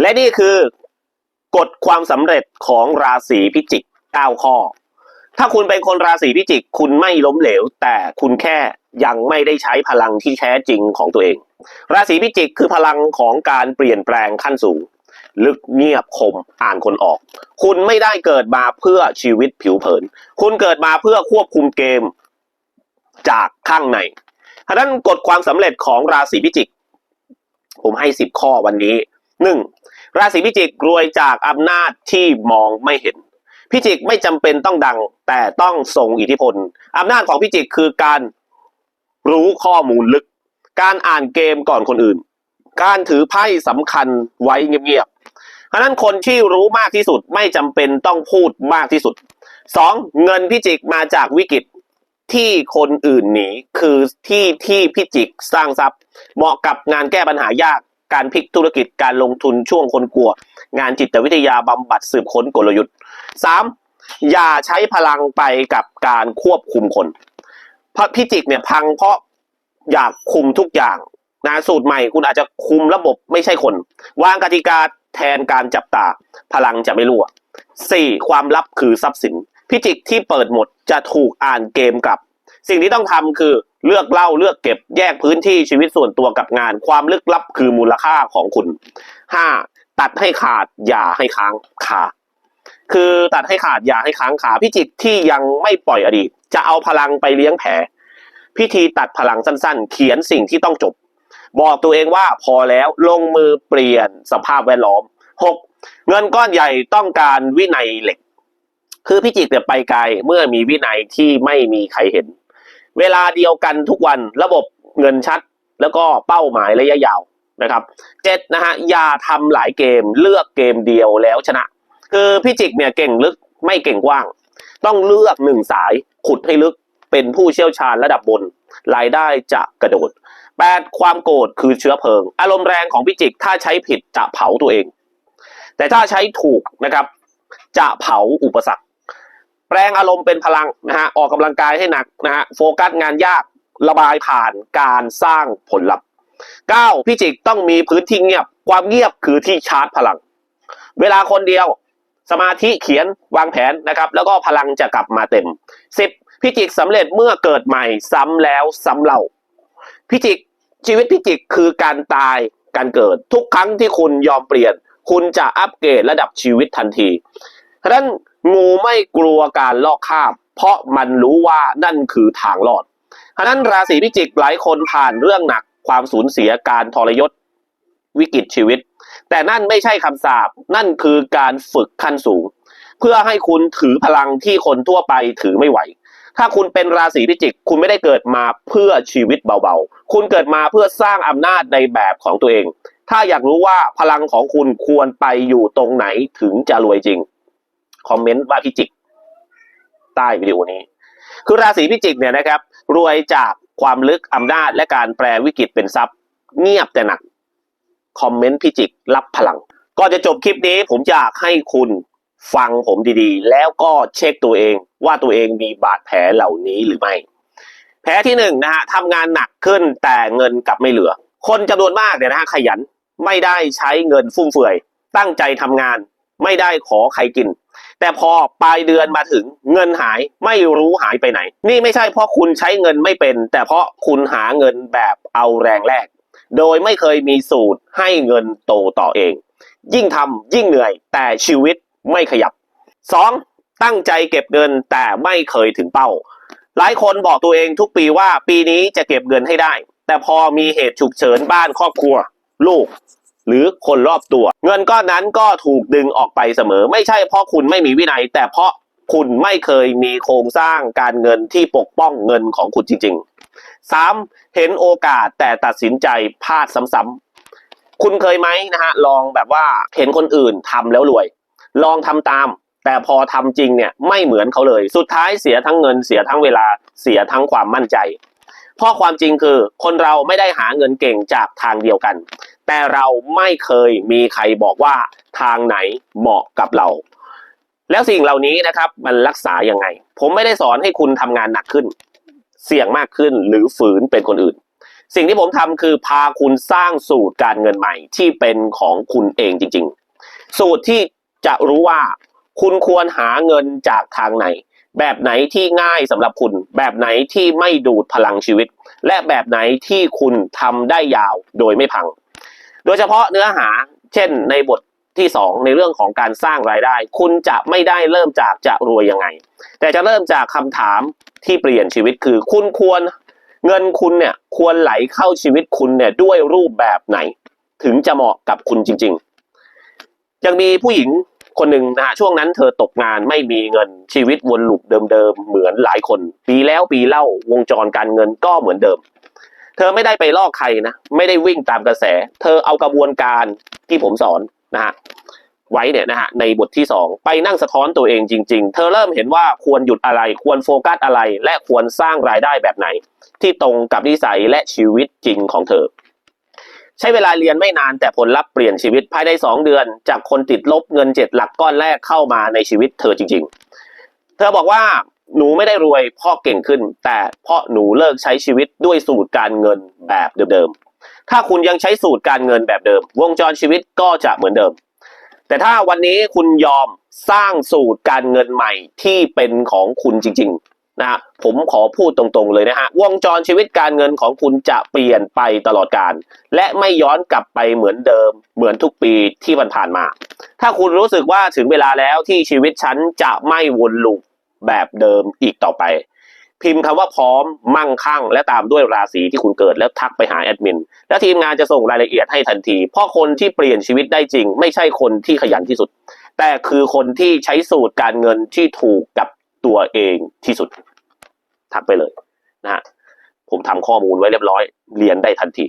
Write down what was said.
และนี่คือกฎความสำเร็จของราศีพิจิก9ข้อ ถ้าคุณเป็นคนราศีพิจิก คุณไม่ล้มเหลว แต่คุณแค่ยังไม่ได้ใช้พลังที่แท้จริงของตัวเอง ราศีพิจิกคือพลังของการเปลี่ยนแปลงขั้นสูง ลึกเงียบคมอ่านคนออก คุณไม่ได้เกิดมาเพื่อชีวิตผิวเผิน คุณเกิดมาเพื่อควบคุมเกมจากข้างในฉะนั้นกฎความสำเร็จของราศีพิจิก ผมให้สิบข้อวันนี้ หนึ่งราศีพิจิกรวยจากอำนาจที่มองไม่เห็น พิจิกไม่จำเป็นต้องดังแต่ต้องทรงอิทธิพลอำนาจของพิจิกคือการรู้ข้อมูลลึก การอ่านเกมก่อนคนอื่น การถือไพ่สำคัญไว้เงียบๆฉะนั้นคนที่รู้มากที่สุดไม่จำเป็นต้องพูดมากที่สุดสองเงินพิจิกมาจากวิกฤตที่คนอื่นหนีคือที่ที่พิจิกสร้างทรัพย์ เหมาะกับงานแก้ปัญหายาก การพลิกธุรกิจการลงทุนช่วงคนกลัว งานจิตวิทยาบำบัดสืบค้นกลยุทธ์สามอย่าใช้พลังไปกับการควบคุมคน เพราะพิจิกเนี่ยพังเพราะอยากคุมทุกอย่างนะสูตรใหม่คุณอาจจะคุมระบบไม่ใช่คน วางกติกาแทนการจับตาพลังจะไม่รั่วสี่ความลับคือทรัพย์สินพิจิกที่เปิดหมดจะถูกอ่านเกมกลับ สิ่งที่ต้องทำคือ เลือกเล่าเลือกเก็บแยกพื้นที่ชีวิตส่วนตัวกับงาน ความลึกลับคือมูลค่าของคุณห้าตัดให้ขาดอย่าให้ค้างคาคือตัดให้ขาดอย่าให้ค้างขาพิจิกที่ยังไม่ปล่อยอดีต จะเอาพลังไปเลี้ยงแผลพิธีตัดพลังสั้นๆ เขียนสิ่งที่ต้องจบ บอกตัวเองว่าพอแล้วลงมือเปลี่ยนสภาพแวดล้อมหกเงินก้อนใหญ่ต้องการวินัยเหล็ก คือพิจิกเนี่ยไปไกลเมื่อมีวินัยที่ไม่มีใครเห็น เวลาเดียวกันทุกวันระบบเงินชัด แล้วก็เป้าหมายระยะยาวนะครับเจ็ดนะฮะอย่าทำหลายเกมเลือกเกมเดียวแล้วชนะ คือพิจิกเนี่ยเก่งลึกไม่เก่งกว้าง ต้องเลือกหนึ่งสายขุดให้ลึกเป็นผู้เชี่ยวชาญระดับบน รายได้จะกระโดดแปดความโกรธคือเชื้อเพลิง อารมณ์แรงของพิจิกถ้าใช้ผิดจะเผาตัวเอง แต่ถ้าใช้ถูกนะครับ จะเผาอุปสรรค แปลงอารมณ์เป็นพลังนะฮะออกกำลังกายให้หนักนะฮะโฟกัสงานยากระบายผ่านการสร้างผลลัพธ์ 9. พิจิกต้องมีพื้นที่เงียบ ความเงียบคือที่ชาร์จพลัง เวลาคนเดียวสมาธิเขียนวางแผนนะครับ แล้วก็พลังจะกลับมาเต็ม 10. พิจิกสำเร็จเมื่อเกิดใหม่ซ้ำแล้วซ้ำเล่าพิจิกชีวิตพิจิกคือการตายการเกิด ทุกครั้งที่คุณยอมเปลี่ยน คุณจะอัปเกรดระดับชีวิตทันทีฉะนั้น งูไม่กลัวการลอกคราบ เพราะมันรู้ว่านั่นคือทางรอดฉะนั้นราศีพิจิกหลายคนผ่านเรื่องหนักความสูญเสียการทรยศวิกฤตชีวิต แต่นั่นไม่ใช่คำสาปนั่นคือการฝึกขั้นสูง เพื่อให้คุณถือพลังที่คนทั่วไปถือไม่ไหว ถ้าคุณเป็นราศีพิจิก คุณไม่ได้เกิดมาเพื่อชีวิตเบาๆ คุณเกิดมาเพื่อสร้างอำนาจในแบบของตัวเอง ถ้าอยากรู้ว่าพลังของคุณควรไปอยู่ตรงไหนถึงจะรวยจริง คอมเมนต์ว่าพิจิก ใต้วิดีโอนี้ คือราศีพิจิกเนี่ยนะครับ รวยจากความลึกอำนาจและการแปลวิกฤตเป็นทรัพย์ เงียบแต่หนัก คอมเมนต์พิจิกรับพลัง ก็จะจบคลิปนี้ผมอยากให้คุณฟังผมดีๆ แล้วก็เช็คตัวเองว่าตัวเองมีบาดแผลเหล่านี้หรือไม่ แผลที่หนึ่งนะฮะทำงานหนักขึ้นแต่เงินกลับไม่เหลือ คนจำนวนมากเนี่ยนะฮะขยันไม่ได้ใช้เงินฟุ่มเฟือย ตั้งใจทำงาน ไม่ได้ขอใครกิน แต่พอปลายเดือนมาถึงเงินหายไม่รู้หายไปไหน นี่ไม่ใช่เพราะคุณใช้เงินไม่เป็น แต่เพราะคุณหาเงินแบบเอาแรงแรก โดยไม่เคยมีสูตรให้เงินโตต่อเอง ยิ่งทำยิ่งเหนื่อย แต่ชีวิตไม่ขยับ 2. ตั้งใจเก็บเงินแต่ไม่เคยถึงเป้า หลายคนบอกตัวเองทุกปีว่าปีนี้จะเก็บเงินให้ได้ แต่พอมีเหตุฉุกเฉินบ้านครอบครัว ลูก หรือคนรอบตัว เงินก้อนนั้นก็ถูกดึงออกไปเสมอ ไม่ใช่เพราะคุณไม่มีวินัย แต่เพราะคุณไม่เคยมีโครงสร้างการเงินที่ปกป้องเงินของคุณจริงๆ 3. เห็นโอกาสแต่ตัดสินใจพลาดซ้ำๆคุณเคยไหมนะฮะลองแบบว่าเห็นคนอื่นทำแล้วรวย ลองทำตาม แต่พอทำจริงเนี่ยไม่เหมือนเขาเลย สุดท้ายเสียทั้งเงินเสียทั้งเวลาเสียทั้งความมั่นใจเพราะความจริงคือคนเราไม่ได้หาเงินเก่งจากทางเดียวกัน แต่เราไม่เคยมีใครบอกว่าทางไหนเหมาะกับเรา แล้วสิ่งเหล่านี้นะครับมันรักษาอยังไง ผมไม่ได้สอนให้คุณทำงานหนักขึ้น เสี่ยงมากขึ้นหรือฝืนเป็นคนอื่น สิ่งที่ผมทำคือพาคุณสร้างสูตรการเงินใหม่ที่เป็นของคุณเองจริง ๆ สูตรที่จะรู้ว่าคุณควรหาเงินจากทางไหน แบบไหนที่ง่ายสำหรับคุณ แบบไหนที่ไม่ดูดพลังชีวิต และแบบไหนที่คุณทำได้ยาวโดยไม่พัง โดยเฉพาะเนื้อหาเช่นในบทที่สองในเรื่องของการสร้างรายได้ คุณจะไม่ได้เริ่มจากจะรวยยังไง แต่จะเริ่มจากคำถามที่เปลี่ยนชีวิตคือ คุณควรเงินคุณเนี่ยควรไหลเข้าชีวิตคุณเนี่ยด้วยรูปแบบไหน ถึงจะเหมาะกับคุณจริง ๆ ยังมีผู้หญิงคนหนึ่งนะฮะช่วงนั้นเธอตกงานไม่มีเงินชีวิตวนลูปเดิมๆเหมือนหลายคน ปีแล้วปีเล่าวงจรการเงินก็เหมือนเดิม เธอไม่ได้ไปลอกใครนะ ไม่ได้วิ่งตามกระแส เธอเอากระบวนการที่ผมสอนนะฮะไว้เนี่ยนะฮะในบทที่สองไปนั่งสะท้อนตัวเองจริง ๆ เธอเริ่มเห็นว่าควรหยุดอะไร ควรโฟกัสอะไร และควรสร้างรายได้แบบไหน ที่ตรงกับนิสัยและชีวิตจริงของเธอ ใช้เวลาเรียนไม่นานแต่ผลลัพธ์เปลี่ยนชีวิตภายใน 2 เดือน จากคนติดลบเงินเจ็ดหลักก้อนแรกเข้ามาในชีวิตเธอจริง ๆ เธอบอกว่า หนูไม่ได้รวยเพ่อเก่งขึ้น แต่เพราะหนูเลิกใช้ชีวิตด้วยสูตรการเงินแบบเดิมๆ ถ้าคุณยังใช้สูตรการเงินแบบเดิม วงจรชีวิตก็จะเหมือนเดิม แต่ถ้าวันนี้คุณยอมสร้างสูตรการเงินใหม่ที่เป็นของคุณจริงๆนะฮะผมขอพูดตรงๆเลยนะฮะวงจรชีวิตการเงินของคุณจะเปลี่ยนไปตลอดการและไม่ย้อนกลับไปเหมือนเดิม เหมือนทุกปีที่ผ่านมา ถ้าคุณรู้สึกว่าถึงเวลาแล้วที่ชีวิตฉันจะไม่วนลูป แบบเดิมอีกต่อไป พิมพ์คำว่าพร้อมมั่งคั่ง และตามด้วยราศีที่คุณเกิดแล้วทักไปหาแอดมิน และทีมงานจะส่งรายละเอียดให้ทันที เพราะคนที่เปลี่ยนชีวิตได้จริง ไม่ใช่คนที่ขยันที่สุด แต่คือคนที่ใช้สูตรการเงินที่ถูกกับตัวเองที่สุด ทักไปเลยนะฮะผมทำข้อมูลไว้เรียบร้อย เรียนได้ทันที